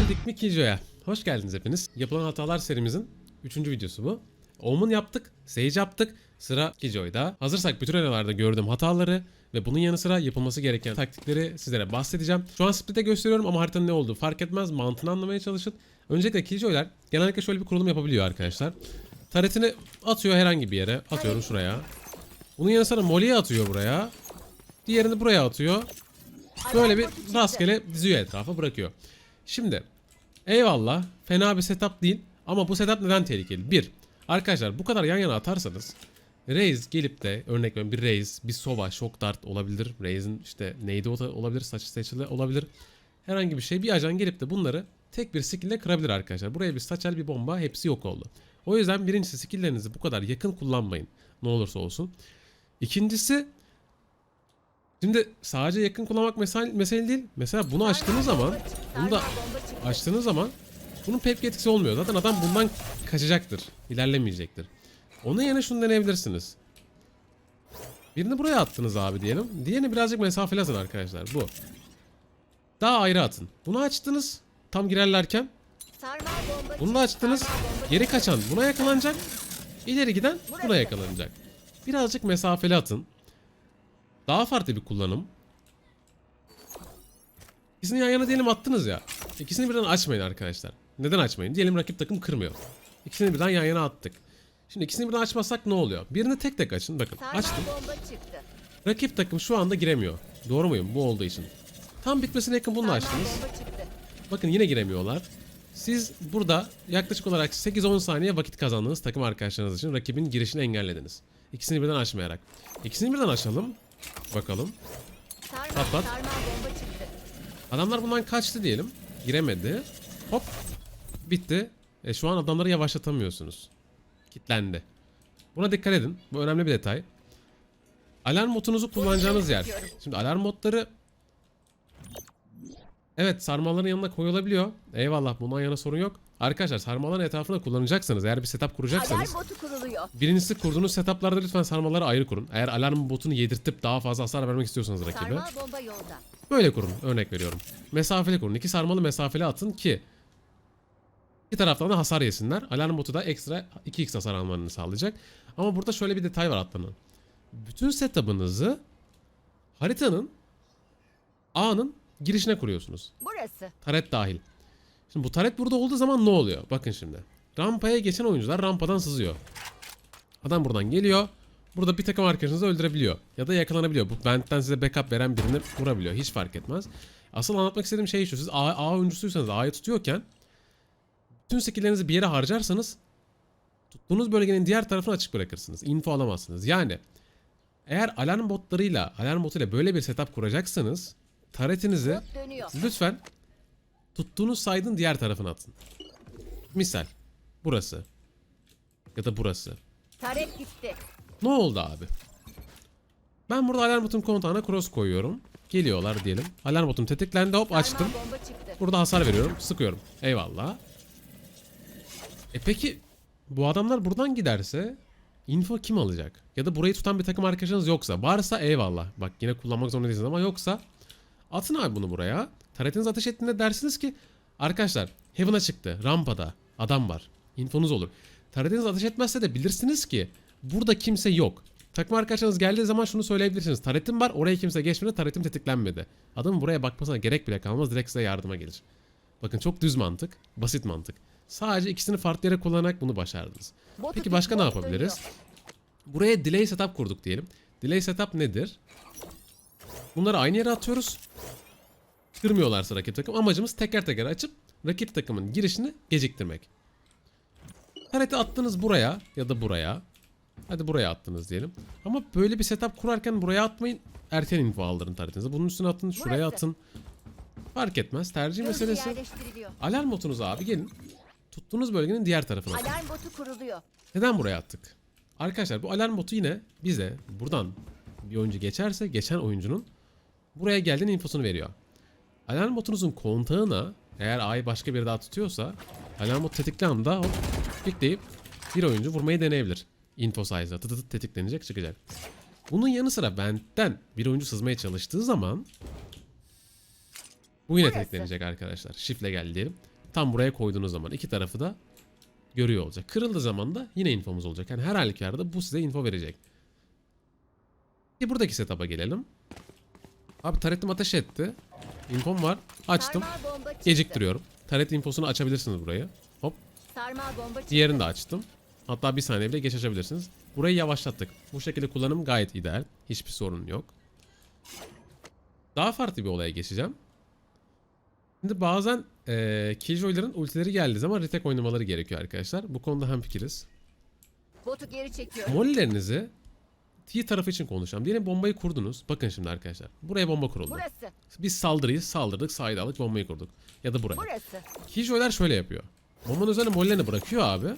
Geldik mi Kijo'ya? Hoş geldiniz hepiniz. Yapılan hatalar serimizin 3. videosu bu. Omen yaptık, Sage yaptık. Sıra Kijo'da. Hazırsak bütün aralarda gördüğüm hataları ve bunun yanı sıra yapılması gereken taktikleri sizlere bahsedeceğim. Şu an split'e gösteriyorum ama haritanın ne olduğu fark etmez. Mantığını anlamaya çalışın. Öncelikle Killjoy'lar genellikle şöyle bir kurulum yapabiliyor arkadaşlar. Taretini atıyor herhangi bir yere. Atıyorum şuraya. Bunun yanı sıra Molly'yi atıyor buraya. Diğerini buraya atıyor. Böyle bir rastgele diziyor etrafa bırakıyor. Şimdi eyvallah fena bir setup değil ama bu setup neden tehlikeli? Bir, arkadaşlar bu kadar yan yana atarsanız Raze gelip de örnek veriyorum bir Raze, bir Sova, Shock Dart olabilir. Raze'in işte neydi o da olabilir, saçı seçili olabilir. Herhangi bir şey bir ajan gelip de bunları tek bir skill kırabilir arkadaşlar. Buraya bir saçar bir bomba hepsi yok oldu. O yüzden birincisi skilllerinizi bu kadar yakın kullanmayın. Ne olursa olsun. İkincisi Şimdi sadece yakın kullanmak mesele, mesele değil. Mesela bunu açtığınız zaman bunu da açtığınız zaman bunun pek etkisi olmuyor. Zaten adam bundan kaçacaktır. ilerlemeyecektir. Onun yerine şunu deneyebilirsiniz. Birini buraya attınız abi diyelim. Diğerini birazcık mesafeli atın arkadaşlar. Bu. Daha ayrı atın. Bunu açtınız. Tam girerlerken. Bunu da açtınız. Geri kaçan buna yakalanacak. İleri giden buna yakalanacak. Birazcık mesafeli atın. Daha farklı bir kullanım. İkisini yan yana diyelim attınız ya. İkisini birden açmayın arkadaşlar. Neden açmayın? Diyelim rakip takım kırmıyor. İkisini birden yan yana attık. Şimdi ikisini birden açmazsak ne oluyor? Birini tek tek açın. Bakın açtım. Rakip takım şu anda giremiyor. Doğru muyum? Bu olduğu için. Tam bitmesine yakın bunu açtınız. Bakın yine giremiyorlar. Siz burada yaklaşık olarak 8-10 saniye vakit kazandınız takım arkadaşlarınız için. Rakibin girişini engellediniz. İkisini birden açmayarak. İkisini birden açalım. Bakalım. Patlat. Adamlar bundan kaçtı diyelim. Giremedi. Hop. Bitti. E şu an adamları yavaşlatamıyorsunuz. Kitlendi. Buna dikkat edin. Bu önemli bir detay. Alarm modunuzu kullanacağınız yer. Şimdi alarm modları Evet sarmalların yanına koyulabiliyor. Eyvallah bundan yana sorun yok. Arkadaşlar sarmalların etrafında kullanacaksanız eğer bir setup kuracaksanız Alarm botu kuruluyor. birincisi kurduğunuz setuplarda lütfen sarmalları ayrı kurun. Eğer alarm botunu yedirtip daha fazla hasar vermek istiyorsanız rakibe. Sarmal bomba yolda. Böyle kurun örnek veriyorum. Mesafeli kurun. İki sarmalı mesafeli atın ki iki taraftan da hasar yesinler. Alarm botu da ekstra 2x hasar almanızı sağlayacak. Ama burada şöyle bir detay var atlanın. Bütün setup'ınızı haritanın A'nın girişine kuruyorsunuz. Burası. Taret dahil. Şimdi bu taret burada olduğu zaman ne oluyor? Bakın şimdi. Rampaya geçen oyuncular rampadan sızıyor. Adam buradan geliyor. Burada bir takım arkadaşınızı öldürebiliyor. Ya da yakalanabiliyor. Bu ventten size backup veren birini vurabiliyor. Hiç fark etmez. Asıl anlatmak istediğim şey şu. Siz A, A oyuncusuysanız A'yı tutuyorken bütün skilllerinizi bir yere harcarsanız tuttuğunuz bölgenin diğer tarafını açık bırakırsınız. Info alamazsınız. Yani eğer alarm botlarıyla, alarm botuyla böyle bir setup kuracaksanız taretinizi. Lütfen tuttuğunuz saydın diğer tarafına atın. Misal burası ya da burası. Taret gitti. Ne oldu abi? Ben burada alarm botun kontağına cross koyuyorum. Geliyorlar diyelim. Alarm botum tetiklendi hop açtım. Burada hasar veriyorum. Sıkıyorum. Eyvallah. E peki bu adamlar buradan giderse info kim alacak? Ya da burayı tutan bir takım arkadaşınız yoksa. Varsa eyvallah. Bak yine kullanmak zorunda değilsiniz ama yoksa atın abi bunu buraya. Taretiniz ateş ettiğinde dersiniz ki arkadaşlar Heaven'a çıktı. Rampada adam var. Infonuz olur. Taretiniz ateş etmezse de bilirsiniz ki burada kimse yok. Takım arkadaşlarınız geldiği zaman şunu söyleyebilirsiniz. Taretim var oraya kimse geçmedi taretim tetiklenmedi. Adamın buraya bakmasına gerek bile kalmaz direkt size yardıma gelir. Bakın çok düz mantık, basit mantık. Sadece ikisini farklı yere kullanarak bunu başardınız. Peki başka ne yapabiliriz? Buraya delay setup kurduk diyelim. Delay setup nedir? Bunları aynı yere atıyoruz. Kırmıyorlarsa rakip takım. Amacımız teker teker açıp rakip takımın girişini geciktirmek. Harita attınız buraya ya da buraya. Hadi buraya attınız diyelim. Ama böyle bir setup kurarken buraya atmayın. Erken info aldırın taretinizi. Bunun üstüne atın, şuraya atın. Fark etmez. Tercih meselesi. Alarm botunuzu abi gelin. Tuttuğunuz bölgenin diğer tarafına atın. Alarm botu kuruluyor. Neden buraya attık? Arkadaşlar bu alarm botu yine bize buradan bir oyuncu geçerse geçen oyuncunun buraya geldiğin infosunu veriyor. Alarm botunuzun kontağına eğer A'yı başka biri daha tutuyorsa alarm botu tetikli anda hop tıklayıp bir oyuncu vurmayı deneyebilir. Info sayesinde tı tı tı tetiklenecek çıkacak. Bunun yanı sıra ventten bir oyuncu sızmaya çalıştığı zaman bu yine tetiklenecek arkadaşlar. Shift'le geldi. Tam buraya koyduğunuz zaman iki tarafı da görüyor olacak. Kırıldığı zaman da yine infomuz olacak. Yani her halükarda bu size info verecek. Şimdi buradaki setup'a gelelim. Abi taretim ateş etti. Infom var. Açtım. Geciktiriyorum. Taret infosunu açabilirsiniz burayı. Hop. Diğerini de açtım. Hatta bir saniye bile geç açabilirsiniz. Burayı yavaşlattık. Bu şekilde kullanım gayet ideal. Hiçbir sorun yok. Daha farklı bir olaya geçeceğim. Şimdi bazen eee Killjoy'ların ultileri geldiği zaman retake oynamaları gerekiyor arkadaşlar. Bu konuda hemfikiriz. Botu geri çekiyorum. Mollerinizi T tarafı için konuşacağım. Diyelim bombayı kurdunuz. Bakın şimdi arkadaşlar. Buraya bomba kuruldu. Burası. Biz saldırıyı saldırdık, side aldık, bombayı kurduk. Ya da buraya. Burası. Killjoy'lar şöyle yapıyor. Bombanın üzerine mollerini bırakıyor abi.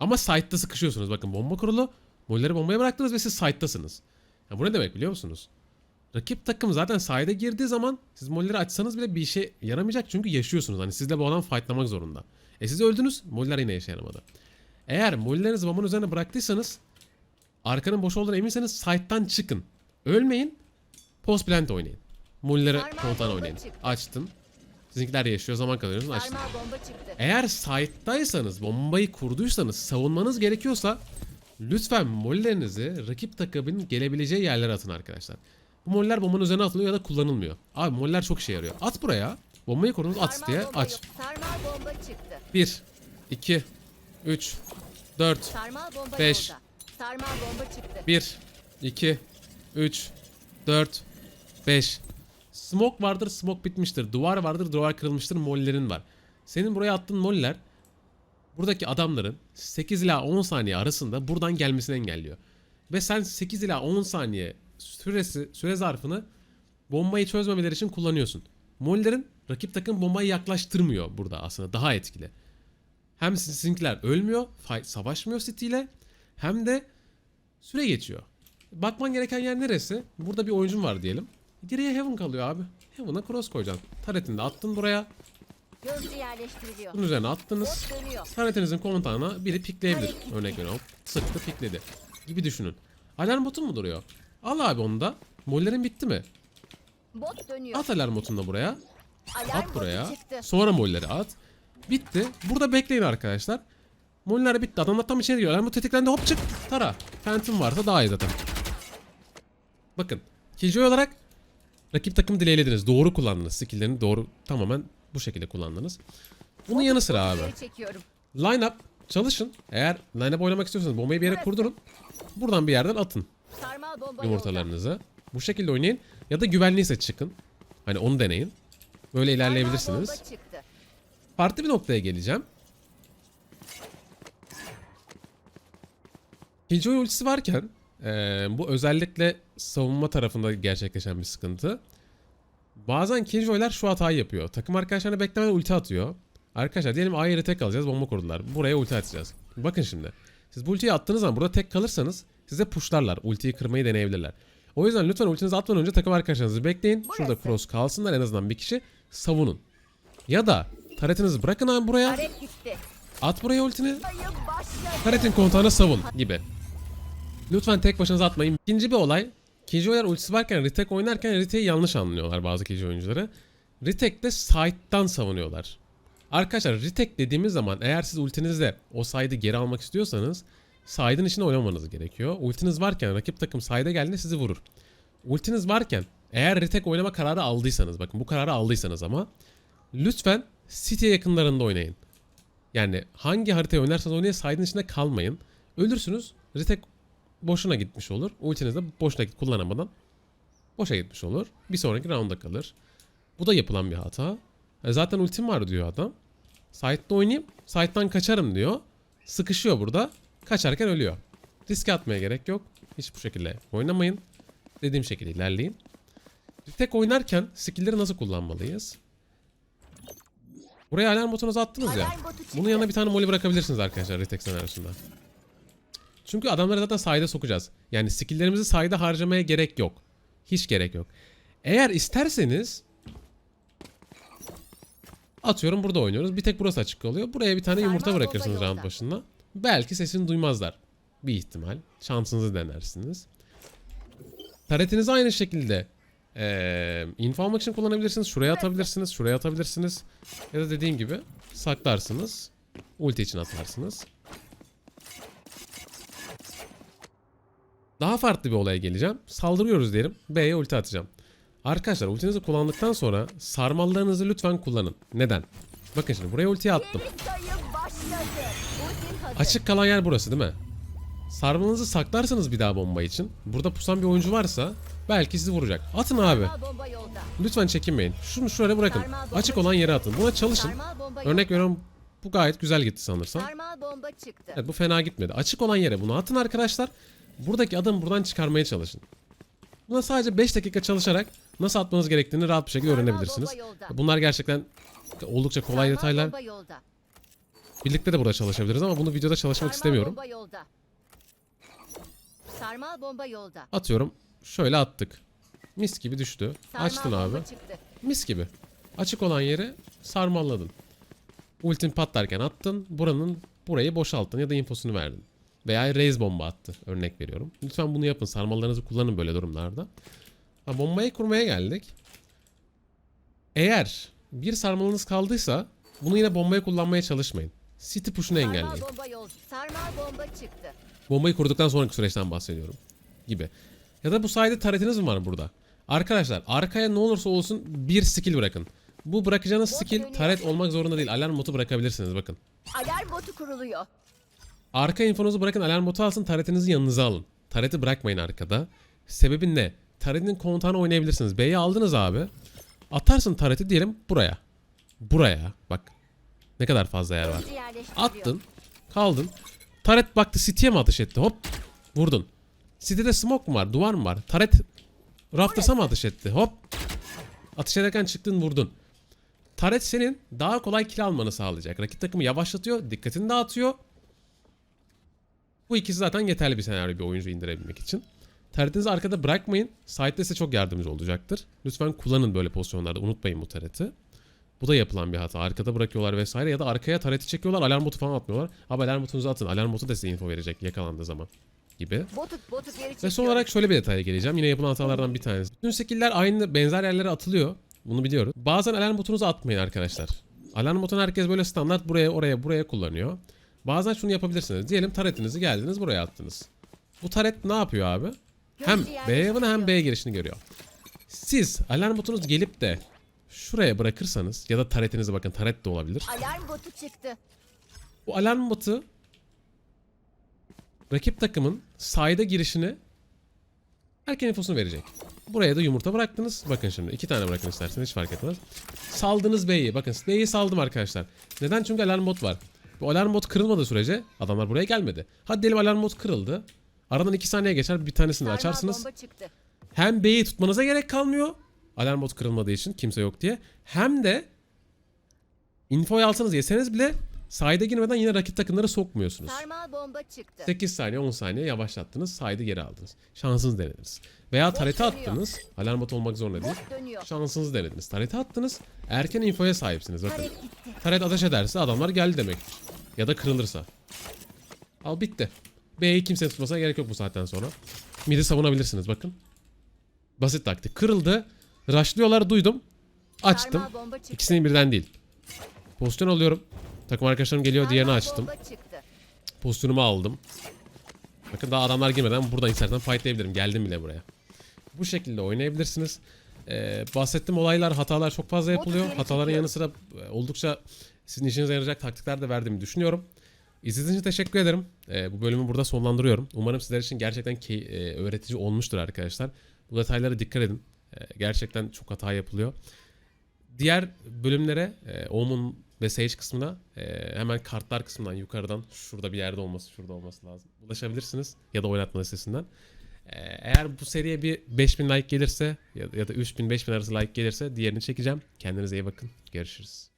Ama site'da sıkışıyorsunuz. Bakın bomba kurulu. Molleri bombaya bıraktınız ve siz site'dasınız. Ya bu ne demek biliyor musunuz? Rakip takım zaten side'e girdiği zaman siz molleri açsanız bile bir işe yaramayacak çünkü yaşıyorsunuz. Hani sizle bu adam fightlamak zorunda. E siz öldünüz, moller yine işe yaramadı. Eğer mollerinizi bombanın üzerine bıraktıysanız arkanın boş olduğuna eminseniz site'dan çıkın. Ölmeyin. Post plant oynayın. Sarmal komutan oynayın. Açtın. Sizinkiler yaşıyor zaman kazanıyorsunuz. Açtın. Eğer site'daysanız, bombayı kurduysanız, savunmanız gerekiyorsa lütfen mollerinizi rakip takımın gelebileceği yerlere atın arkadaşlar. Bu moller bombanın üzerine atılıyor ya da kullanılmıyor. Abi moller çok işe yarıyor. At buraya. Bombayı kurdunuz at Sarmal diye aç. yok. Sarmal bomba çıktı. 1, 2, 3, 4, Sarmal bomba Beş. yolda. Sarmal bomba çıktı. 1, 2, 3, 4, 5. Smoke vardır, smoke bitmiştir. Duvar vardır, duvar kırılmıştır, mollerin var. Senin buraya attığın moller buradaki adamların 8 ila 10 saniye arasında buradan gelmesini engelliyor. Ve sen 8 ila 10 saniye süresi süre zarfını bombayı çözmemeleri için kullanıyorsun. Mollerin rakip takım bombayı yaklaştırmıyor burada aslında daha etkili. Hem sizinkiler ölmüyor, fight, savaşmıyor City ile hem de süre geçiyor. Bakman gereken yer neresi? Burada bir oyuncun var diyelim. Geriye Heaven kalıyor abi. Heaven'a cross koyacaksın. Taretini de attın buraya. Gözcü yerleştiriliyor. Bunun üzerine attınız. Taretinizin komutanına biri pikleyebilir. Örnek veriyorum. Sıktı pikledi. Gibi düşünün. Alarm botun mu duruyor? Al abi onu da. Mollerin bitti mi? Bot dönüyor. At alarm botunu da buraya. Alarm At buraya. Sonra molleri at. Bitti. Burada bekleyin arkadaşlar. Moller bitti. Adamlar tam içeri giriyor. Alarm botu tetiklendi. Hop çık. Tara. Phantom varsa daha iyi zaten. Bakın. Killjoy olarak rakip takım dileylediniz. Doğru kullandınız. Skill'lerini doğru tamamen bu şekilde kullandınız. Bunun yanı sıra abi. Line up çalışın. Eğer line up oynamak istiyorsanız bombayı bir yere kurdurun. Buradan bir yerden atın yumurtalarınızı. Bu şekilde oynayın. Ya da güvenliyse çıkın. Hani onu deneyin. Böyle ilerleyebilirsiniz. Farklı bir noktaya geleceğim. Killjoy ultisi varken eee, bu özellikle savunma tarafında gerçekleşen bir sıkıntı. Bazen Killjoy'lar şu hatayı yapıyor. Takım arkadaşlarına beklemeden ulti atıyor. Arkadaşlar diyelim A'yı tek alacağız bomba kurdular. Buraya ulti atacağız. Bakın şimdi. Siz bu ultiyi attığınız zaman burada tek kalırsanız size pushlarlar. Ultiyi kırmayı deneyebilirler. O yüzden lütfen ultinizi atmadan önce takım arkadaşlarınızı bekleyin. Şurada cross kalsınlar en azından bir kişi savunun. Ya da taretinizi bırakın abi buraya. At buraya ultini. Taretin kontağına savun gibi. Lütfen tek başınıza atmayın. İkinci bir olay. Killjoy'lar ultisi varken retake oynarken retake'i yanlış anlıyorlar bazı Killjoy oyuncuları. Retake'de side'dan savunuyorlar. Arkadaşlar retake dediğimiz zaman eğer siz ultinizle o side'ı geri almak istiyorsanız side'ın içine oynamanız gerekiyor. Ultiniz varken rakip takım side'e geldiğinde sizi vurur. Ultiniz varken eğer retake oynama kararı aldıysanız bakın bu kararı aldıysanız ama lütfen City'ye yakınlarında oynayın. Yani hangi haritayı oynarsanız oynayın side'ın içinde kalmayın. Ölürsünüz. Retake boşuna gitmiş olur. Ultiniz de boşuna kullanamadan boşa gitmiş olur. Bir sonraki roundda kalır. Bu da yapılan bir hata. E zaten ultim var diyor adam. Side'da oynayayım. Side'dan kaçarım diyor. Sıkışıyor burada. Kaçarken ölüyor. Riske atmaya gerek yok. Hiç bu şekilde oynamayın. Dediğim şekilde ilerleyin. Tek oynarken skill'leri nasıl kullanmalıyız? Buraya alarm botunuzu attınız ya. Bunun yanına bir tane molly bırakabilirsiniz arkadaşlar retake senaryosunda. Çünkü adamları zaten sahide sokacağız. Yani skill'lerimizi sahide harcamaya gerek yok. Hiç gerek yok. Eğer isterseniz atıyorum burada oynuyoruz. Bir tek burası açık kalıyor. Buraya bir tane yumurta bırakırsınız round başında. Belki sesini duymazlar. Bir ihtimal. Şansınızı denersiniz. Taretinizi aynı şekilde Ee, info almak için kullanabilirsiniz. Şuraya atabilirsiniz. Şuraya atabilirsiniz. Ya da dediğim gibi saklarsınız. Ulti için atarsınız. Daha farklı bir olaya geleceğim. Saldırıyoruz diyelim. B'ye ulti atacağım. Arkadaşlar ultinizi kullandıktan sonra sarmallarınızı lütfen kullanın. Neden? Bakın şimdi buraya ultiyi attım. Açık kalan yer burası değil mi? Sarmalınızı saklarsanız bir daha bomba için. Burada pusan bir oyuncu varsa belki sizi vuracak. Atın abi. Lütfen çekinmeyin. Şunu şuraya bırakın. Açık olan yere atın. Buna çalışın. Örnek veriyorum bu gayet güzel gitti sanırsam. Evet bu fena gitmedi. Açık olan yere bunu atın arkadaşlar. Buradaki adamı buradan çıkarmaya çalışın. Buna sadece 5 dakika çalışarak nasıl atmanız gerektiğini rahat bir şekilde öğrenebilirsiniz. Bunlar gerçekten oldukça kolay detaylar. Birlikte de burada çalışabiliriz ama bunu videoda çalışmak istemiyorum. Atıyorum. Şöyle attık. Mis gibi düştü. Sarmal Açtın abi. çıktı. Mis gibi. Açık olan yeri sarmalladın. Ultin patlarken attın. Buranın burayı boşalttın ya da infosunu verdin. Veya raise bomba attı. Örnek veriyorum. Lütfen bunu yapın. Sarmallarınızı kullanın böyle durumlarda. Ha, bombayı kurmaya geldik. Eğer bir sarmalınız kaldıysa bunu yine bombaya kullanmaya çalışmayın. City push'unu engelleyin. bomba yolda. Sarmal bomba çıktı. Bombayı kurduktan sonraki süreçten bahsediyorum. Gibi. Ya da bu sayede taretiniz mi var burada? Arkadaşlar arkaya ne olursa olsun bir skill bırakın. Bu bırakacağınız Bot skill dönüyor. taret olmak zorunda değil. Alarm botu bırakabilirsiniz bakın. Alarm botu kuruluyor. Arka infonuzu bırakın alarm botu alsın taretinizi yanınıza alın. Tareti bırakmayın arkada. Sebebi ne? Taretin komutanı oynayabilirsiniz. B'yi aldınız abi. Atarsın tareti diyelim buraya. Buraya bak. Ne kadar fazla yer var. Attın. Kaldın. Taret baktı City'ye mi ateş etti? Hop. Vurdun. City'de smoke mu var? Duvar mı var? Taret Rafters'a mı ateş etti? Hop. Ateş ederken çıktın vurdun. Taret senin daha kolay kill almanı sağlayacak. Rakip takımı yavaşlatıyor. Dikkatini dağıtıyor. Bu ikisi zaten yeterli bir senaryo bir oyuncu indirebilmek için. Taretinizi arkada bırakmayın. Side'de size çok yardımcı olacaktır. Lütfen kullanın böyle pozisyonlarda. Unutmayın bu tareti. Bu da yapılan bir hata. Arkada bırakıyorlar vesaire ya da arkaya tareti çekiyorlar. Alarm botu falan atmıyorlar. Abi alarm botunuzu atın. Alarm botu da size info verecek yakalandığı zaman gibi. Ve son olarak şöyle bir detaya geleceğim. Yine yapılan hatalardan bir tanesi. Bütün skill'ler aynı benzer yerlere atılıyor. Bunu biliyoruz. Bazen alarm botunuzu atmayın arkadaşlar. Alarm botunu herkes böyle standart buraya oraya buraya kullanıyor. Bazen şunu yapabilirsiniz. Diyelim taretinizi geldiniz buraya attınız. Bu taret ne yapıyor abi? Hem B yanına hem B girişini görüyor. Siz alarm botunuz gelip de şuraya bırakırsanız ya da taretinizi bakın taret de olabilir. Alarm botu çıktı. Bu alarm botu rakip takımın sayda girişini erken infosunu verecek. Buraya da yumurta bıraktınız. Bakın şimdi iki tane bırakın isterseniz hiç fark etmez. Saldınız B'yi. Bakın B'yi saldım arkadaşlar. Neden? Çünkü alarm bot var. Bu alarm bot kırılmadığı sürece adamlar buraya gelmedi. Hadi diyelim alarm bot kırıldı. Aradan iki saniye geçer bir tanesini Sarmal açarsınız. Hem B'yi tutmanıza gerek kalmıyor. Alarm bot kırılmadığı için kimse yok diye. Hem de infoyu alsanız yeseniz bile sayda girmeden yine rakip takımları sokmuyorsunuz. Sarmal bomba çıktı. 8 saniye 10 saniye yavaşlattınız. Saydı geri aldınız. Şansınızı denediniz. Veya tarete attınız. Alarm bot olmak zorunda değil. Şansınızı denediniz. Tarete attınız. Erken infoya sahipsiniz. Bakın. Taret ateş ederse adamlar geldi demektir. Ya da kırılırsa. Al bitti. B'yi kimse tutmasına gerek yok bu saatten sonra. Mid'i savunabilirsiniz bakın. Basit taktik. Kırıldı. Rushlıyorlar duydum. Açtım. İkisini birden değil. Pozisyon alıyorum. Takım arkadaşlarım geliyor diğerini açtım. Pozisyonumu aldım. Bakın daha adamlar girmeden buradan istersen fightlayabilirim. Geldim bile buraya. Bu şekilde oynayabilirsiniz. Ee, bahsettiğim olaylar, hatalar çok fazla yapılıyor. Hataların yanı sıra e, oldukça sizin işinize yarayacak taktikler de verdiğimi düşünüyorum. İzlediğiniz için teşekkür ederim. Ee, bu bölümü burada sonlandırıyorum. Umarım sizler için gerçekten e, öğretici olmuştur arkadaşlar. Bu detaylara dikkat edin. Ee, gerçekten çok hata yapılıyor. Diğer bölümlere, e, Omen ve Sage kısmına e, hemen kartlar kısmından yukarıdan şurada bir yerde olması, şurada olması lazım. Ulaşabilirsiniz ya da oynatma listesinden. E, eğer bu seriye bir 5000 like gelirse ya, ya da 3000 5000 arası like gelirse diğerini çekeceğim. Kendinize iyi bakın. Görüşürüz.